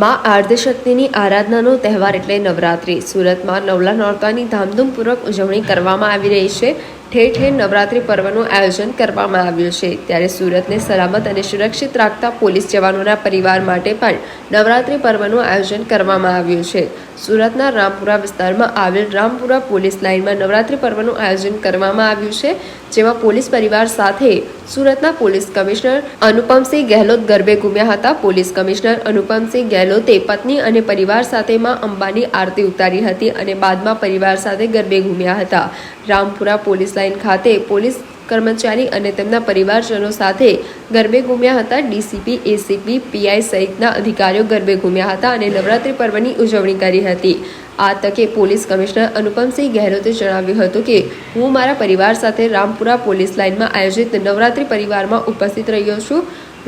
માં આર્ધશક્તિની આરાધનાનો તહેવાર એટલે નવરાત્રિ. સુરતમાં નવલા નોરતાની ધામધૂમપૂર્વક ઉજવણી કરવામાં આવી રહી છે. ઠેર ઠેર નવરાત્રિ પર્વનું આયોજન કરવામાં આવ્યું છે. ત્યારે સુરતને સલામત અને સુરક્ષિત રાખતા પોલીસ જવાનોના પરિવાર માટે પણ નવરાત્રિ પર્વનું આયોજન કરવામાં આવ્યું છે. સુરતના રામપુરા વિસ્તારમાં આવેલ રામપુરા પોલીસ લાઇનમાં નવરાત્રિ પર્વનું આયોજન કરવામાં આવ્યું છે. જેમાં પોલીસ પરિવાર સાથે સુરતના પોલીસ કમિશનર અનુપમસિંહ ગેહલોત ગરબે ઘૂમ્યા હતા. પોલીસ કમિશનર અનુપમસિંહ ગેહલોતે પત્ની અને પરિવાર સાથે માં અંબાની આરતી ઉતારી હતી અને બાદમાં પરિવાર સાથે ગરબે ઘૂમ્યા હતા. રામપુરા પોલીસ લાઇન ખાતે પોલીસ કર્મચારી અને તેમના પરિવારજનો સાથે ગરબે ઘૂમ્યા હતા. ડીસીપી, એસીપી, પીઆઈ સહિતના અધિકારીઓ ગરબે ઘૂમ્યા હતા અને નવરાત્રિ પર્વની ઉજવણી કરી હતી. આ તકે પોલીસ કમિશનર અનુપમસિંહ ગહેલોતે જણાવ્યું હતું કે, હું મારા પરિવાર સાથે રામપુરા પોલીસ લાઇનમાં આયોજિત નવરાત્રિ પરિવારમાં ઉપસ્થિત રહ્યો છું.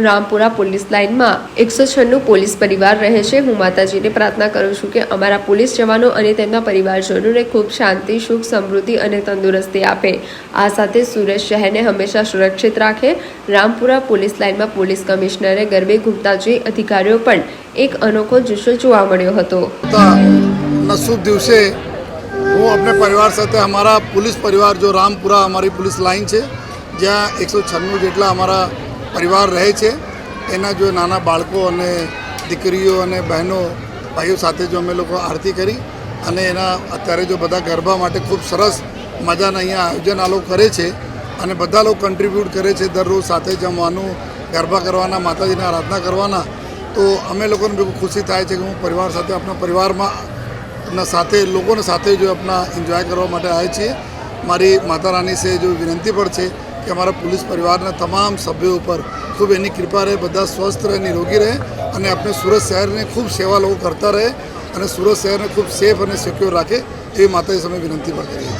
રામપુરા પોલીસ લાઇનમાં એકસો છન્નું પોલીસ પરિવાર રહે છે. હું માતાજીને પ્રાર્થના કરું છું કે અમારા પોલીસ જવાનો અને તેમના પરિવારજનોને ખૂબ શાંતિ, સુખ, સમૃદ્ધિ અને તંદુરસ્તી આપે. આ સાથે સુરત શહેરને હંમેશા સુરક્ષિત રાખે. રામપુરા પોલીસ લાઇનમાં પોલીસ કમિશનરે ગરબે ઘૂમતાજી અધિકારીઓ પણ એક અનોખો જુસ્સો જોવા મળ્યો હતો. શુભ દિવસે હું આપણે પરિવાર સાથે અમારા પોલીસ પરિવાર, જો રામપુરા અમારી પોલીસ લાઇન છે, જ્યાં એકસો છન્નું જેટલા અમારા પરિવાર રહે છે. એના જો નાના બાળકો અને દીકરીઓ અને બહેનો, ભાઈઓ સાથે જો અમે લોકો આરતી કરી અને એના અત્યારે જો બધા ગરબા માટે ખૂબ સરસ મજાના અહીંયા આયોજન આ લોકો કરે છે અને બધા લોકો કન્ટ્રીબ્યુટ કરે છે દરરોજ સાથે જમવાનું ગરબા કરવાના, માતાજીને આરાધના કરવાના. તો અમે લોકોને બી ખુશી થાય છે કે હું પરિવાર સાથે, આપણા પરિવારમાં સાથે, લોકોને સાથે જો આપણા એન્જોય કરવા માટે આવે છીએ. મારી માતા રાની સે જો વિનંતી પણ છે કે અમારા પોલીસ પરિવારના તમામ સભ્યો ઉપર ખૂબ એની કૃપા રહે, બધા સ્વસ્થ રહે, નિરોગી રહે અને આપણે સુરત શહેરને ખૂબ સેવા લોકો કરતા રહે અને સુરત શહેરને ખૂબ સેફ અને સિક્યોર રાખે એવી માતાજી સમય વિનંતી પણ કરીએ છીએ